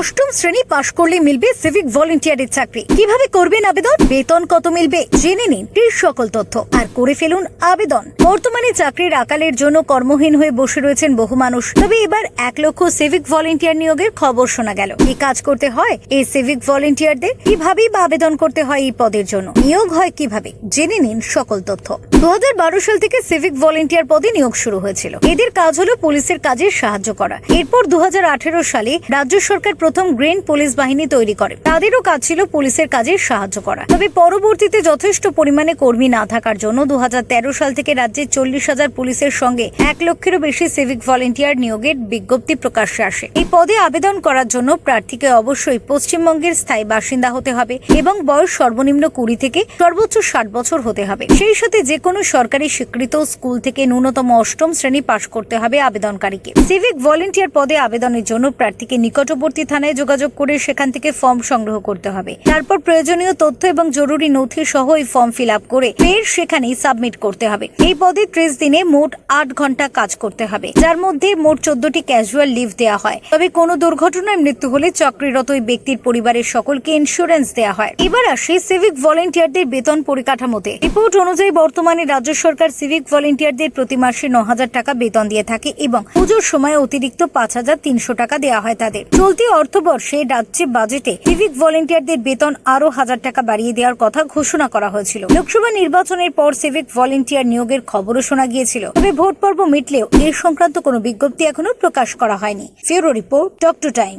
অষ্টম শ্রেণি পাশ করলে মিলবে সিভিক ভলেন্টিয়ারের চাকরি। কীভাবে করবেন আবেদন? বেতন কত মিলবে? জেনে নিন এই সকল তথ্য। আর করে ফেলুন আবেদন। বর্তমানে চাকরির আকালের জন্য কর্মহীন হয়ে বসে রয়েছেন বহু মানুষ। তবে এবার এক লক্ষ সিভিক ভলেন্টিয়ার নিয়োগের খবর শোনা গেল। কি কাজ করতে হয় এই সিভিক ভলেন্টিয়ারদের কিভাবেই বা আবেদন করতে হয় এই পদের জন্য? নিয়োগ হয় কীভাবে? জেনে নিন সকল তথ্য। দু হাজার বারো সাল থেকে সিভিক ভলেন্টিয়ার পদে নিয়োগ শুরু হয়েছিল। এদের কাজ হলো পুলিশের কাজে সাহায্য করা। এরপর দু হাজার আঠারো সালে রাজ্য সরকার প্রথম গ্রিন পুলিশ বাহিনী তৈরি করে। তাদেরও কাজ ছিল পুলিশের কাজে সাহায্য করা। তবে পরবর্তীতে যথেষ্ট পরিমাণে কর্মী না থাকার জন্য দুহাজার তেরো সাল থেকে রাজ্যে চল্লিশ হাজার পুলিশের সঙ্গে এক লক্ষেরও বেশি সিভিক ভলেন্টিয়ার নিয়োগের বিজ্ঞপ্তি প্রকাশ্যে আসে। এই পদে আবেদন করার জন্য প্রার্থীকে অবশ্যই পশ্চিমবঙ্গের স্থায়ী বাসিন্দা হতে হবে এবং বয়স সর্বনিম্ন কুড়ি থেকে সর্বোচ্চ ষাট বছর হতে হবে। সেই সাথে যে কোনো সরকারি স্বীকৃত স্কুল থেকে ন্যূনতম অষ্টম শ্রেণি পাশ করতে হবে আবেদনকারীকে। সিভিক ভলেন্টিয়ার পদে আবেদনের জন্য প্রার্থীকে নিকটবর্তী থানায় যোগাযোগ করে সেখান থেকে ফর্ম সংগ্রহ করতে হবে। তারপর প্রয়োজনীয় তথ্য এবং জরুরি নথি সহ এই ফর্ম ফিল আপ করে ফের সেখানেই সাবমিট করতে হবে। এই পদে ত্রিশ দিনে মোট আট ঘণ্টা কাজ করতে হবে, যার মধ্যে মোট চোদ্দটি ক্যাজুয়াল লিভ দেওয়া হয়। তবে কোনো দুর্ঘটনায় মৃত্যু হলে চাকরিরত ওই ব্যক্তির পরিবারের সকলকে ইন্স্যুরেন্স দেওয়া হয়। এবার আসে সিভিক ভলেন্টিয়ারদের বেতন পরিকাঠামোতে। রিপোর্ট অনুযায়ী বর্তমানে রাজ্য সরকার সিভিক ভলেন্টিয়ারদের প্রতি মাসে ন টাকা বেতন দিয়ে থাকে এবং পুজোর সময় অতিরিক্ত পাঁচ হাজার তিনশো টাকা দেওয়া হয় তাদের। চলতি অর্থবর্ষে রাজ্যে বাজেটে সিভিক ভলেন্টিয়ারদের বেতন আরও হাজার টাকা বাড়িয়ে দেওয়ার কথা ঘোষণা করা হয়েছিল। লোকসভা নির্বাচনের পর সিভিক ভলেন্টিয়ার নিয়োগের খবরও শোনা গিয়েছিল। তবে ভোট পর্ব মিটলেও এ সংক্রান্ত কোনো বিজ্ঞপ্তি এখনও প্রকাশ করা হয়নি। ফিউরো রিপোর্ট টক টু টাইম।